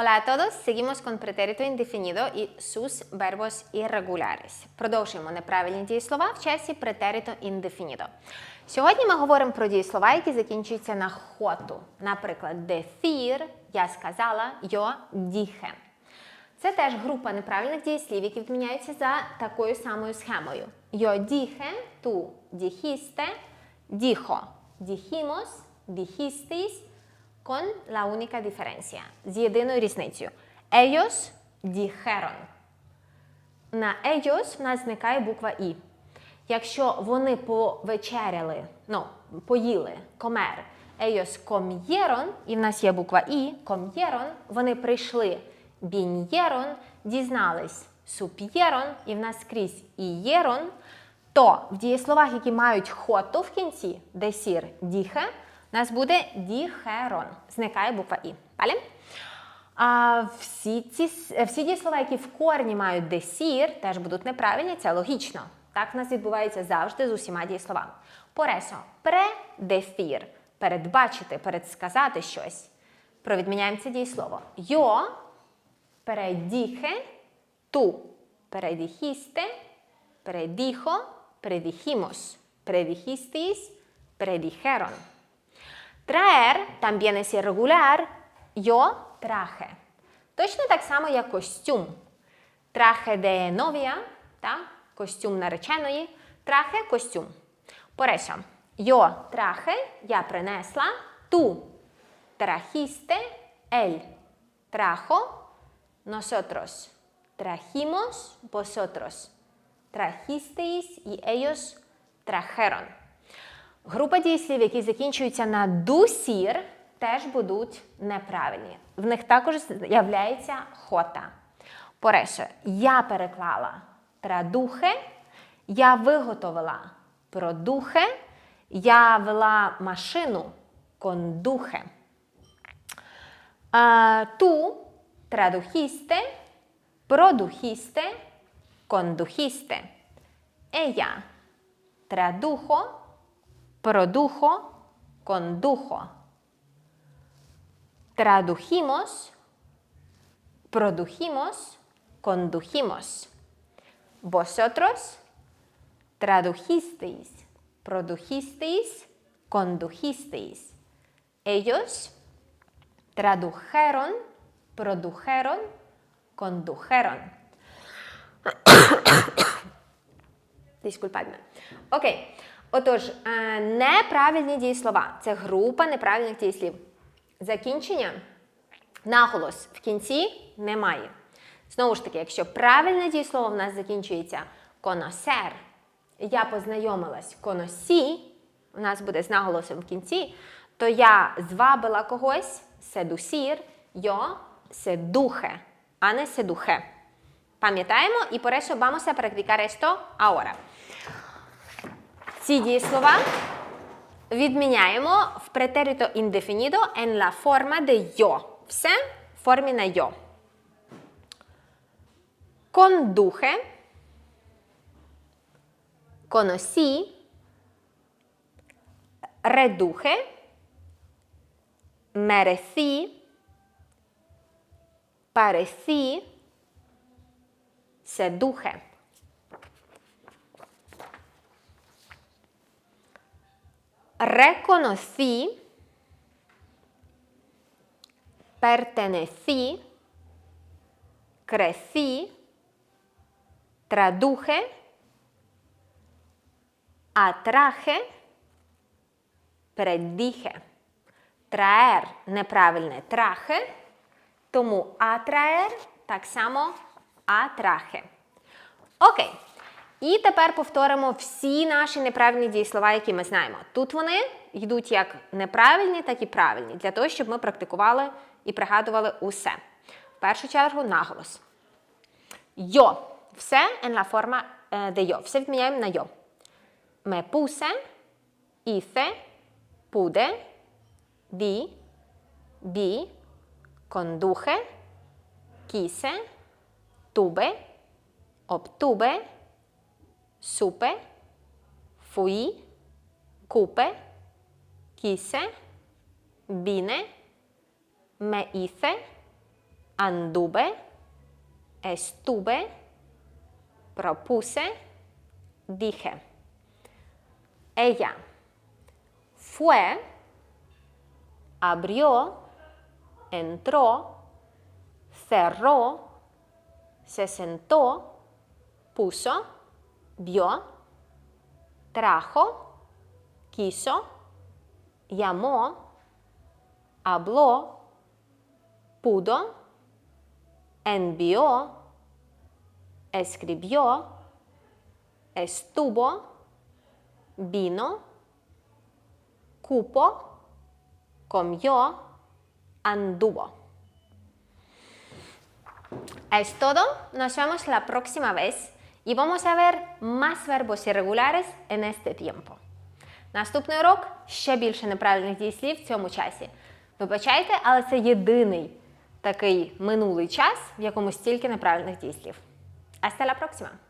Hola a todos, seguimos con pretérito indefinido y sus verbos irregulares. Продовжуємо неправильні дієслова в часі претерито indefinido. Сьогодні ми говоримо про дієслова, які закінчуються на хоту. Наприклад, decir, я сказала, yo dije. Це теж група неправильних дієслів, які відміняються за такою самою схемою. Yo dije, tú dijiste, dijo, dijimos, dijisteis, con la única diferencia, з єдиною різницею. Ellos dijeron. На ellos в нас зникає буква І. Якщо вони повечеряли, ну, поїли, комер, ellos comieron, і в нас є буква І, comieron, вони прийшли, vinieron, дізнались, supieron, і в нас скрізь ієрон, то в дієсловах, які мають хоту в кінці, decir, dije, у нас буде діхерон. Зникає буква І. Далі? А всі, ці, всі дієслова, які в корні мають decir, теж будуть неправильні, це логічно. Так в нас відбувається завжди з усіма дієсловами. Eso, predecir – передбачити, передсказати щось. Провідміняємо це дієслово. Yo predije, tú predijiste, predijo, predijimos, predijisteis, predijeron. Traer también es irregular. Yo traje. Точно так само, як костюм. Traje de novia, та? костюм нареченої. Traje – костюм. Por eso, yo traje, я принесла. Tú trajiste, él trajo. Nosotros trajimos, vosotros trajisteis y ellos trajeron. Група дієслів, які закінчуються на дусір, теж будуть неправильні. В них також з'являється хота. Пореше, я переклала традухе, я виготовила продухе, я вела машину кондухе. А, Ту tradujiste, produjiste, condujiste. Ella tradujo, Produjo, condujo. Tradujimos, produjimos, condujimos. Vosotros tradujisteis, produjisteis, condujisteis. Ellos tradujeron, produjeron, condujeron. Disculpadme. Ok. Отож, е, неправильні дієслова це група неправильних дієслів. Закінчення, наголос в кінці немає. Знову ж таки, якщо правильне дієслово в нас закінчується conocer, я познайомилась conocí, у нас буде з наголосом в кінці, то я звабила когось, seducir, yo seduje, а не seduje. Пам'ятаємо? І por eso vamos a practicar esto. Ці дієслова відміняємо в претерито indefinido en la forma de yo. Все в формі на yo. Conduje, conocí, reduje, merecí, parecí, seduje. Reconocí, pertenecí, crecí, traduje, atraje, predije. Traer неправильне трахе, тому atraer так само atraje. Окей. І тепер повторимо всі наші неправильні дієслова, які ми знаємо. Тут вони йдуть як неправильні, так і правильні, для того, щоб ми практикували і пригадували усе. В першу чергу наголос. Йо. Все en la forma de yo. Все відміняємо на йо. Me puse, hice, pude, di, vi, conduje, quise, tuve, obtuve, supe, fui, cupe, quise, vine, me hice, Anduve, estuve, propuse, dije. Ella fue, abrió, entró, cerró, se sentó, puso, vio, trajo, quiso, llamó, habló, pudo, envió, escribió, estuvo, vino, cupo, comió, anduvo. Es todo, nos vemos la próxima vez і vamos a ver más verbos irregulares en este tiempo. Наступний урок ще більше неправильних дієслів в цьому часі. Вибачайте, але це єдиний такий минулий час, в якому стільки неправильних дієслів. Hasta la próxima!